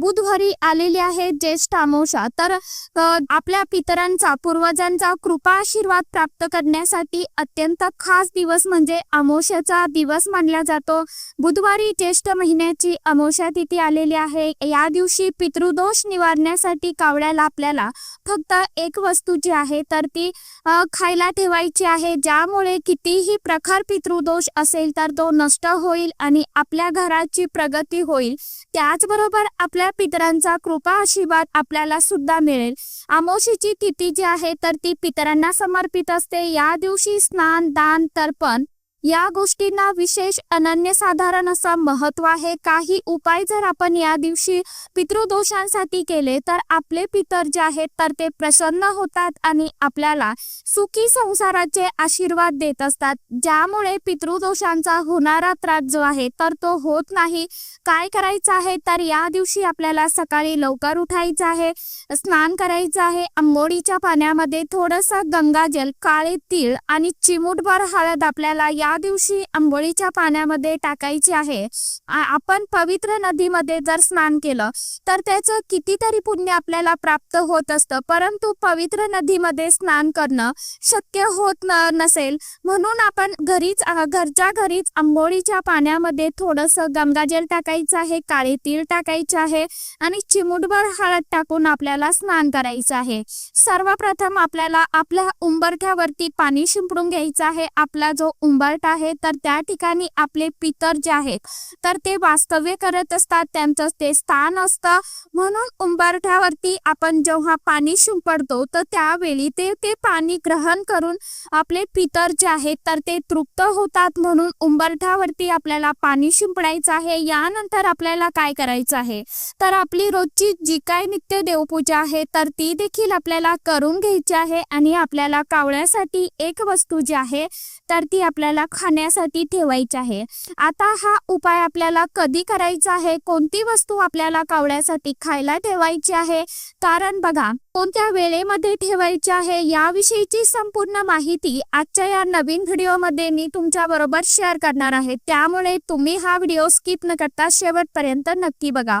बुधवारी आलेली आहे ज्येष्ठ अमावस्या तर आपल्या पितरांचा पूर्वजांचा कृपा आशीर्वाद प्राप्त करण्यासाठी अत्यंत खास दिवस म्हणजे अमावस्याचा दिवस मानला जातो. बुधवारी ज्येष्ठ महिन्याची अमावस्या तिथी आलेली आहे. या दिवशी पितृदोष निवारण्यासाठी कावड्याला आपल्याला फक्त एक वस्तू जी आहे तर ती खायला ठेवायची आहे. ज्यामुळे कितीही प्रखर पितृदोष असेल तर तो नष्ट होईल आणि आपल्या घराची प्रगती होईल. त्याचबरोबर आपल्या पितरांचा कृपा आशीर्वाद आपल्याला सुद्धा मिळेल. अमोशीची तिथी जी आहे तर ती पितरांना समर्पित असते. या दिवशी स्नान दान तर्पण या गोष्टींना विशेष अनन्यसाधारण असं महत्त्व आहे. काही उपाय जर आपण या दिवशी पितृदोषांसाठी केले तर आपले पितर जे आहेत तर ते प्रसन्न होतात आणि आपल्याला सुखी संसाराचे आशीर्वाद देत असतात. ज्यामुळे पितृदोषांचा होणारा त्रास जो आहे तर तो होत नाही. काय करायचं आहे? तर या दिवशी आपल्याला सकाळी लवकर उठायचं आहे स्नान करायचं आहे. आंबोडीच्या पाण्यामध्ये थोडंसं गंगाजल काळे तीळ आणि चिमूटभर हळद आपल्याला या दिवशी आंबोळीच्या पाण्यामध्ये टाकायची आहे. आपण पवित्र नदीमध्ये जर स्नान केलं तर त्याचं कितीतरी पुण्य आपल्याला प्राप्त होत असतं. परंतु पवित्र नदीमध्ये स्नान करणं शक्य होत न नसेल. म्हणून आपण घरीच घरच्या घरीच आंबोळीच्या पाण्यामध्ये थोडंसं गंगाजल टाकायचं आहे काळे तीळ टाकायचे आहे आणि चिमूटभर हळद टाकून आपल्याला स्नान करायचं आहे. सर्वप्रथम आपल्याला आपल्या उंबरठ्यावरती पाणी शिंपडून घ्यायचं आहे. आपला जो उंबरठा आहे तर त्या ठिकाणी आपले पितर जे आहेत तर ते वास्तव्य करत असतात. त्यांचं ते स्थान असतं. म्हणून उंबरठ्यावरती आपण जेव्हा पाणी शिंपडतो तर त्यावेळी ते ते पाणी ग्रहण करून आपले पितर जे आहेत तर ते तृप्त होतात. म्हणून उंबरठ्यावरती आपल्याला पाणी शिंपडायचं आहे. यानंतर आपल्याला काय करायचं आहे? तर आपली रोजची जी काय नित्य देवपूजा आहे तर ती देखील आपल्याला करून घ्यायची आहे. आणि आपल्याला कावळ्यासाठी एक वस्तू जी आहे तर ती आपल्याला खाण्यासाठी ठेवायचे आहे. आता हा उपाय आपल्याला कधी करायचा आहे? कोणती वस्तू आपल्याला कावळ्यासाठी खायला ठेवायची आहे? कारण बघा कोणत्या वेळेमध्ये ठेवायची आहे याविषयीची संपूर्ण माहिती आजच्या या नवीन व्हिडिओमध्ये मी तुमच्या बरोबर शेअर करणार आहे. त्यामुळे तुम्ही हा व्हिडिओ स्किप न करता शेवटपर्यंत नक्की बघा.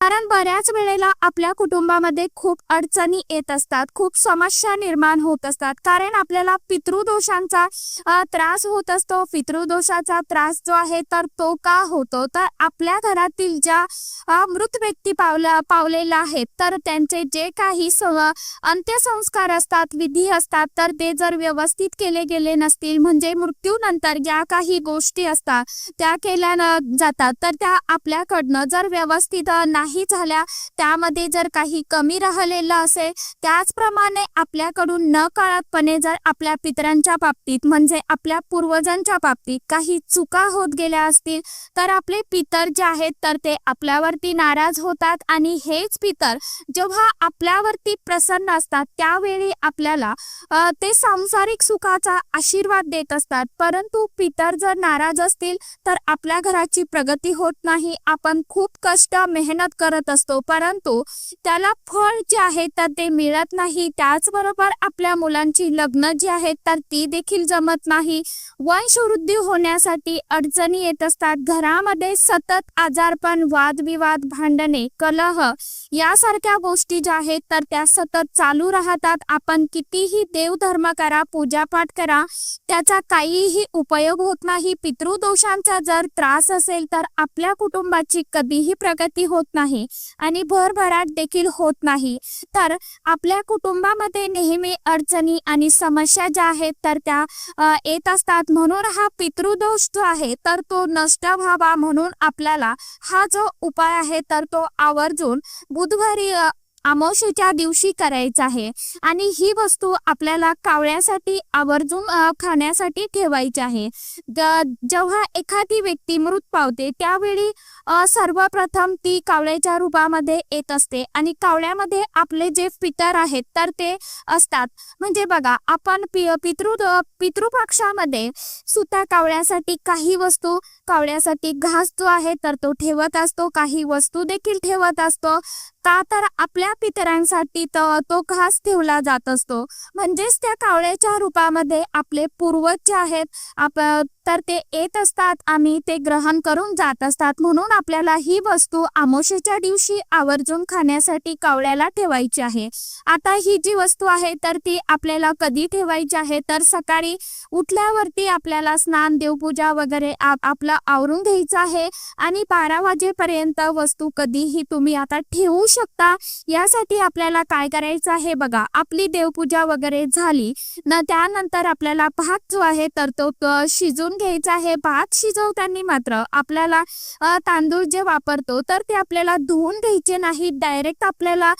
कारण बऱ्याच वेळेला आपल्या कुटुंबामध्ये खूप अडचणी येत असतात खूप समस्या निर्माण होत असतात. कारण आपल्याला पितृदोषांचा त्रास होत असतो. पितृदोषाचा त्रास जो आहे तर तो का होतो? तर आपल्या घरातील ज्या मृत व्यक्ती पावला पावलेल्या आहेत तर त्यांचे जे काही अंत्यसंस्कार असतात विधी असतात तर ते जर व्यवस्थित केले गेले नसतील म्हणजे मृत्यूनंतर ज्या काही गोष्टी असतात त्या केल्या जातात तर त्या आपल्याकडनं जर व्यवस्थित नाही काही झाल्या त्यामध्ये जर काही कमी राहिलेलं असेल त्याचप्रमाणे आपल्याकडून न कळतपणे जर आपल्या पितरांच्या बाबतीत म्हणजे आपल्या पूर्वजांच्या बाबतीत काही चुका होत गेल्या असतील तर आपले पितर जे आहेत तर ते आपल्यावरती नाराज होतात. आणि हेच पितर जेव्हा आपल्यावरती प्रसन्न असतात त्यावेळी आपल्याला ते सांसारिक सुखाचा आशीर्वाद देत असतात. परंतु पितर जर नाराज असतील तर आपल्या घराची प्रगती होत नाही. आपण खूप कष्ट मेहनत करत असतो. परंतु त्याला फळ जे आहे तर ते मिळत नाही. त्याचबरोबर आपल्या मुलांची लग्न जी आहेत तर ती देखील जमत नाही. वंशवृद्धी होण्यासाठी अडचणी येत असतात. घरामध्ये सतत आजारपण वादविवाद भांडणे कलह यासारख्या गोष्टी ज्या आहेत तर त्या सतत चालू राहतात. आपण कितीही देवधर्म करा पूजापाठ करा त्याचा काहीही उपयोग होत नाही. पितृदोषांचा जर त्रास असेल तर आपल्या कुटुंबाची कधीही प्रगती होत नाही. आणि भरभराट देखील होत नाही. तर आपल्या कुटुंबामध्ये नेहमी अडचणी आणि समस्या ज्या आहेत तर त्या येत असतात. म्हणून हा पितृदोष जो आहे तर तो नष्ट व्हावा म्हणून आपल्याला हा जो उपाय आहे तर तो आवर्जून बुधवारी अमावशेच्या दिवशी करायचं आहे. आणि ही वस्तू आपल्याला कावळ्यासाठी आवर्जून खाण्यासाठी ठेवायची आहे. जेव्हा एखादी व्यक्ती मृत पावते त्यावेळी सर्वप्रथम ती कावळ्याच्या रूपामध्ये येत असते. आणि कावळ्यामध्ये आपले जे पितर आहेत तर ते असतात. म्हणजे बघा आपण पि पितृ पितृपक्षामध्ये सुद्धा कावळ्यासाठी काही वस्तू कावळ्यासाठी घास जो आहे तर तो ठेवत असतो. काही वस्तू देखील ठेवत असतो. का तर आपल्या पितरांसाठी तर तो घास ठेवला जात असतो. म्हणजेच त्या कावळ्याच्या रूपामध्ये आपले पूर्वज जे आहेत आप तर ते येत असतात. आम्ही ते ग्रहण करून जात असतात. म्हणून आपल्याला ही वस्तू आमोशेच्या दिवशी आवर्जून खाण्यासाठी कावळ्याला ठेवायची आहे. आता ही जी वस्तू आहे तर ती आपल्याला कधी ठेवायची आहे? तर सकाळी उठल्यावरती आपल्याला स्नान देवपूजा वगैरे आपला आपलं आवरून घ्यायचं आहे. आणि बारा वाजेपर्यंत वस्तू कधीही तुम्ही आता ठेवू शकता. यासाठी आपल्याला काय करायचं आहे बघा. आपली देवपूजा वगैरे झाली. न त्यानंतर आपल्याला भात जो आहे तर तो शिजून घ्यायचं आहे. भात शिजवताना मात्र आपल्याला तांदूळ जे वापरतो तर ते आपल्याला धुवून घ्यायचे नाही. डायरेक्ट आपल्याला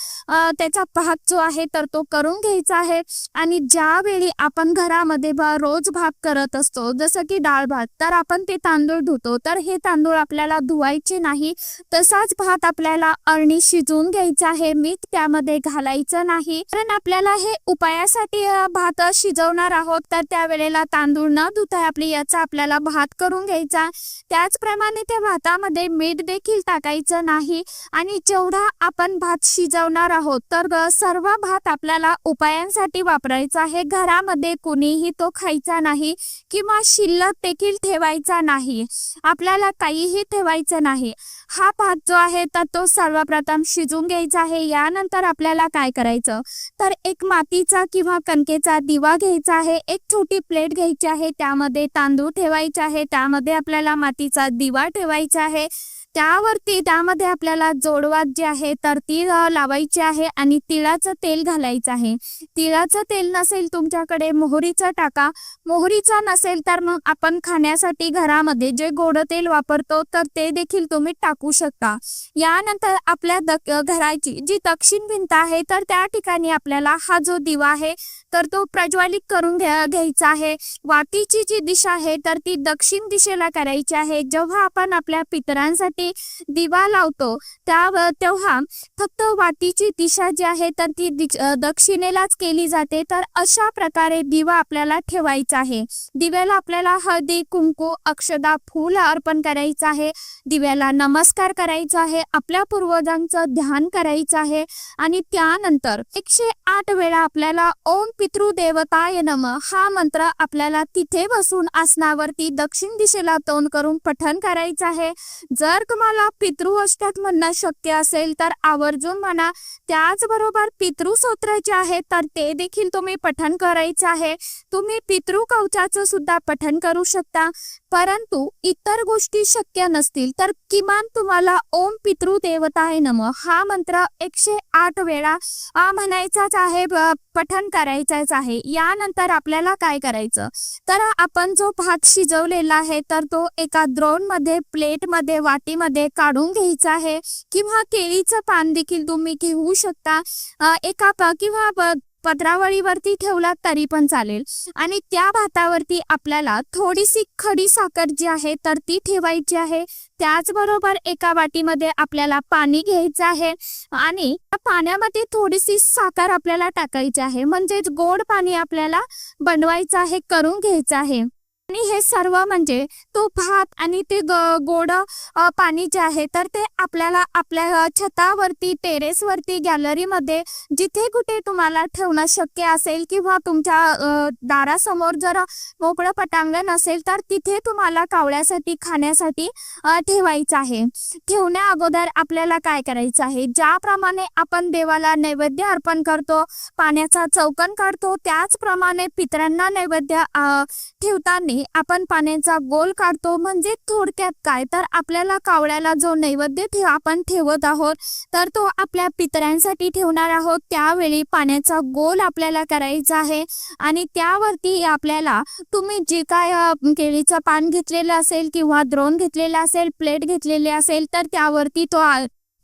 त्याचा भात जो आहे तर तो करून घ्यायचा आहे. आणि ज्यावेळी आपण घरामध्ये रोज भात करत असतो जसं की डाळ भात तर आपण ते तांदूळ धुतो. तर हे तांदूळ आपल्याला धुवायचे नाही. तसाच भात आपल्याला अळणी शिजवून घ्यायचा आहे. मीठ त्यामध्ये घालायचं नाही. कारण आपल्याला हे उपायासाठी भात शिजवणार आहोत तर त्यावेळेला तांदूळ न धुता आपली याचा आपल्याला भात करून घ्यायचा. त्याचप्रमाणे त्या भातामध्ये मीठ देखील टाकायचं नाही. आणि जेवढा आपण भात शिजवणार आहोत तर सर्व भात आपल्याला उपायांसाठी वापरायचा आहे. घरामध्ये कुणीही तो खायचा नाही किंवा शिल्लक देखील ठेवायचा नाही. आपल्याला काहीही ठेवायचं नाही. हा भात जो आहे तर तो सर्वप्रथम शिजून घ्यायचा आहे. यानंतर आपल्याला काय करायचं? तर एक मातीचा किंवा कणकेचा दिवा घ्यायचा आहे. एक छोटी प्लेट घ्यायची आहे. त्यामध्ये तांदूळ ठेवायचे आहे. त्यामध्ये आपल्याला मातीचा दिवा ठेवायचा आहे. त्यावरती त्यामध्ये आपल्याला जोडवात जे आहे तर ती लावायची आहे आणि तिळाचं तेल घालायचं आहे. तिळाचं तेल नसेल तुमच्याकडे मोहरीचं टाका. मोहरीचं नसेल तर मग आपण खाण्यासाठी घरामध्ये जे गोड तेल वापरतो तर ते देखील तुम्ही टाकू शकता. यानंतर आपल्या घराची जी दक्षिण भिंत आहे तर त्या ठिकाणी आपल्याला हा जो दिवा आहे तर तो प्रज्वलित करून घ्या घ्यायचा आहे. वातीची जी दिशा आहे तर ती दक्षिण दिशेला करायची आहे. जेव्हा आपण आपल्या पितरांसाठी दिवा लावतो. त्या तेव्हा फक्त वातीची दिशा जी आहे तर ती दक्षिणेलाच केली जाते. तर अशा प्रकारे दिवा आपल्याला ठेवायचा आहे. दिव्याला आपल्याला हळदी कुंकू अक्षदा फूल अर्पण करायचं आहे. दिव्याला नमस्कार करायचा आहे. आपल्या पूर्वजांचं ध्यान करायचं आहे. आणि त्यानंतर एकशे आठ वेळा आपल्याला ओम पितृदेवताय नम हा मंत्र आपल्याला तिथे बसून आसनावरती दक्षिण दिशेला तोंड करून पठण करायचं आहे. जर तुम्हाला पितृ म्हणणं शक्य असेल तर आवर्जून म्हणा त्याचबरोबर पितृसूत्र जे आहे तर ते देखील तुम्ही पठण करायचं आहे. तुम्ही पितृ कवचाचं सुद्धा पठण करू शकता. परंतु इतर गोष्टी शक्य नसतील तर किमान तुम्हाला ओम पितृ देवताय नम. हा मंत्र एकशे आठ वेळा म्हणायचाच आहे पठन करायचाच आहे. यानंतर आपल्याला काय करायचं? तर आपण जो भात शिजवलेला आहे तर तो एका द्रोणमध्ये प्लेटमध्ये वाटीमध्ये काढून घ्यायचा आहे. किंवा केळीचं पान देखील तुम्ही घेऊ शकता. एका प- किंवा पत्रावळीवरती ठेवलात तरी पण चालेल. आणि त्या भातावरती आपल्याला थोडीशी खडी साखर जी आहे तर ती ठेवायची आहे. त्याचबरोबर एका वाटीमध्ये आपल्याला पाणी घ्यायचं आहे. आणि त्या पाण्यामध्ये थोडीशी साखर आपल्याला टाकायची आहे. म्हणजेच गोड पाणी आपल्याला बनवायचं आहे करून घ्यायचं आहे. आणि हे सर्व म्हणजे तो भात आणि ते गोड पाणी जे आहे तर ते आपल्याला आपल्या छतावरती टेरेसवरती गॅलरीमध्ये जिथे कुठे तुम्हाला ठेवणं शक्य असेल किंवा तुमच्या दारासमोर जर मोकळं पटांगण असेल तर तिथे तुम्हाला कावळ्यासाठी खाण्यासाठी ठेवायचं आहे. ठेवण्या अगोदर आपल्याला काय करायचं आहे? ज्याप्रमाणे आपण देवाला नैवेद्य अर्पण करतो पाण्याचा चौकन करतो त्याचप्रमाणे पितरांना नैवेद्य ठेवताना ठेवताना आपण पाण्याचा गोल काढतो. म्हणजे थोडक्यात काय? तर आपल्याला कावळ्याला जो नैवेद्य ठेव आपण ठेवत आहोत तर तो आपल्या पितऱ्यांसाठी ठेवणार आहोत. त्यावेळी पाण्याचा गोल आपल्याला करायचा आहे आणि त्यावरती आपल्याला तुम्ही जे काय केळीचं पान घेतलेलं असेल किंवा द्रोण घेतलेलं असेल प्लेट घेतलेली असेल तर त्यावरती तो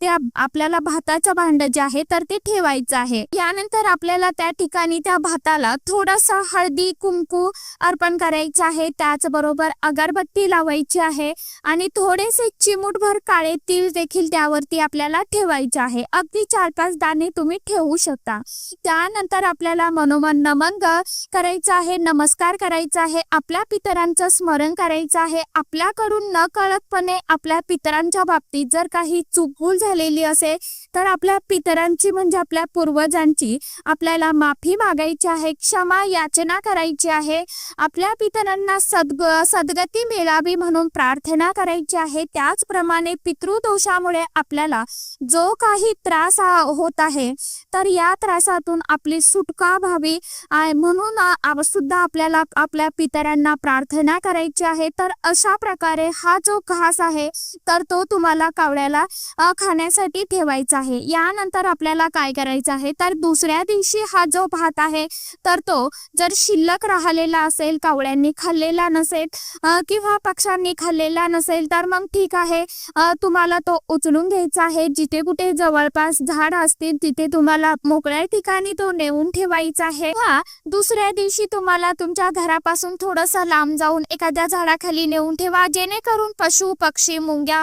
त्या आपल्याला भाताचं भांड जे आहे तर ते ठेवायचं आहे. यानंतर आपल्याला त्या ठिकाणी त्या भाताला थोडासा हळदी कुंकू अर्पण करायचं आहे. त्याचबरोबर अगरबत्ती लावायची आहे आणि थोडेसे चिमूटभर काळे तीळ देखील त्यावरती आपल्याला ठेवायचे आहे. अगदी चार पाच दाणे तुम्ही ठेवू शकता. त्यानंतर आपल्याला मनोमन नमन करायचं आहे नमस्कार करायचा आहे आपल्या पितरांचं स्मरण करायचं आहे. आपल्याकडून न कळतपणे आपल्या पितरांच्या बाबतीत जर काही चुकूल झालेली असेल. तर आपल्या पितरांची म्हणजे आपल्या पूर्वजांची आपल्याला माफी मागायची आहे क्षमा याचना करायची आहे आपल्या पितरांना सद्ग सद्गती मिळावी म्हणून प्रार्थना करायची आहे. त्याचप्रमाणे पितृदोषामुळे आपल्याला जो काही त्रास होत आहे तर या त्रासातून आपली सुटका व्हावी म्हणून सुद्धा आपल्याला आपल्या पितरांना प्रार्थना करायची आहे. तर अशा प्रकारे हा जो घास आहे तर तो तुम्हाला कावड्याला खाण्यासाठी ठेवायचा आहे. यानंतर आपल्याला काय करायचं आहे? तर दुसऱ्या दिवशी हा जो भात आहे तर तो जर शिल्लक राहिलेला असेल कावळ्यांनी खाल्लेला नसेल किंवा पक्ष्यांनी खाल्लेला नसेल तर मग ठीक आहे. तुम्हाला तो उचलून घ्यायचा आहे. जिथे कुठे जवळपास झाड असतील तिथे तुम्हाला मोकळ्या ठिकाणी तो नेऊन ठेवायचा आहे. हा दुसऱ्या दिवशी तुम्हाला तुमच्या घरापासून थोडस लांब जाऊन एखाद्या झाडाखाली नेऊन ठेवा. जेणेकरून पशु पक्षी मुंग्या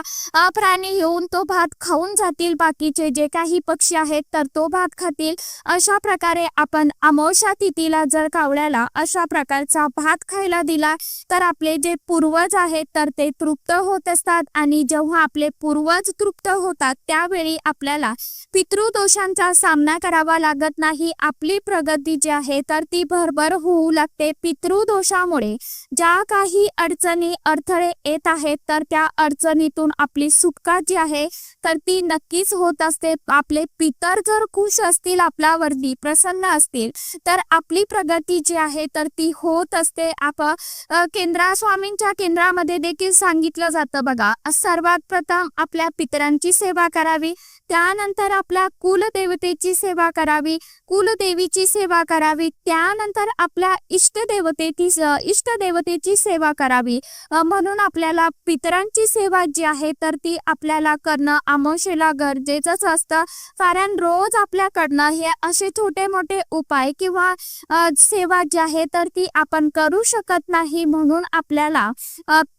प्राणी येऊन तो भात खाऊन जातील बाकीचे जे काही पक्षी आहेत तर तो भात खातील. अशा प्रकारे आपण अमावस्या तिथीला जर कावळ्याला अशा प्रकारचा भात खायला दिला तर आपले जे पूर्वज आहेत तर ते तृप्त होत असतात. आणि जेव्हा आपले पूर्वज तृप्त होतात त्यावेळी आपल्याला पितृदोषांचा सामना करावा लागत नाही. आपली प्रगती जी आहे तर ती भरभर होऊ लागते. पितृदोषामुळे ज्या काही अडचणी अडथळे येत आहेत तर त्या अडचणीतून आपली सुटका जी आहे तर ती नक्कीच होत असते आपले पितर जर खुश असतील आपल्यावरती प्रसन्न असतील तर आपली प्रगती जी आहे तर ती होत असते. आप केंद्रा स्वामींच्या केंद्रामध्ये देखील सांगितलं जातं बघा सर्वात प्रथम आपल्या पितरांची सेवा करावी त्यानंतर आपल्या कुलदेवतेची सेवा करावी कुलदेवीची सेवा करावी त्यानंतर आपल्या इष्टदेवतेची इष्टदेवतेची सेवा करावी. म्हणून आपल्याला पितरांची सेवा जी आहे तर ती आपल्याला करणं आमोशेला गरजेचंच असतं. कारण रोज आपल्याकडनं हे असे छोटे मोठे उपाय किंवा सेवा जी आहे तर ती आपण करू शकत नाही म्हणून आपल्याला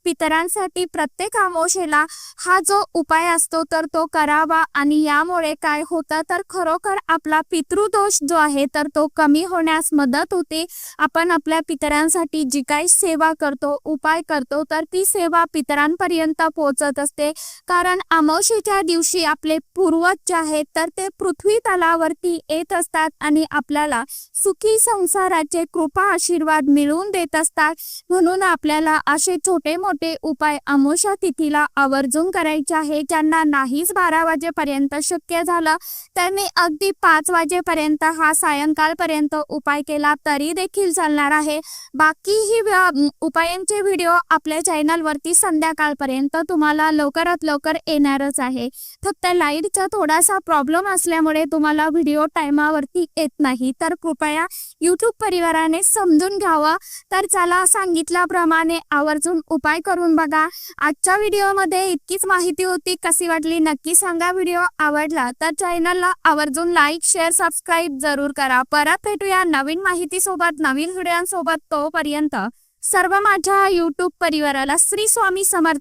पितरांसाठी प्रत्येक अमोशेला हा जो उपाय असतो तर तो करावा. आणि यामुळे काय होतं तर खरोखर आपला पितृदोष जो आहे तर तो कमी होण्यास मदत होते. आपण आपल्या पितरांसाठी जी काही सेवा करतो उपाय करतो तर ती सेवा पितरांपर्यंत पोहोचत असते. कारण अमावशीच्या दिवशी आपले पूर्वज जे आहेत तर ते पृथ्वी तलावरती येत असतात आणि आपल्याला सुखी संसाराचे कृपा आशीर्वाद मिळवून देत असतात. म्हणून आपल्याला असे छोटे मोठे उपाय अमोशा तिथीला आवर्जून करायचे आहे. ज्यांना नाहीच बारा वाजेपर्यंत शक्य झालं त्यांनी अगदी पाच वाजेपर्यंत हा सायंकाळपर्यंत उपाय केला तरी देखील चालणार आहे. बाकीही ही उपायांचे व्हिडिओ आपल्या चॅनलवरती संध्याकाळपर्यंत तुम्हाला लवकरात लवकर येणारच आहे. फक्त लाईटचा थोडासा प्रॉब्लेम असल्यामुळे तुम्हाला व्हिडिओ टायमावरती येत नाही. तर कृपया यूट्यूब परिवाराने समजून घ्यावं. तर चला सांगितल्याप्रमाणे आवर्जून उपाय करून बघा. आजच्या व्हिडिओमध्ये इतकीच माहिती होती. कशी वाटली? नक्की सांगा. व्हिडिओ आवडला तर चॅनलला आवर्जून लाईक शेअर सबस्क्राईब जरूर करा. परत भेटूया नवीन माहिती सोबत नवीन व्हिडिओसोबत तोपर्यंत. सर्व माझ्या यूट्यूब परिवाराला श्री स्वामी समर्थ.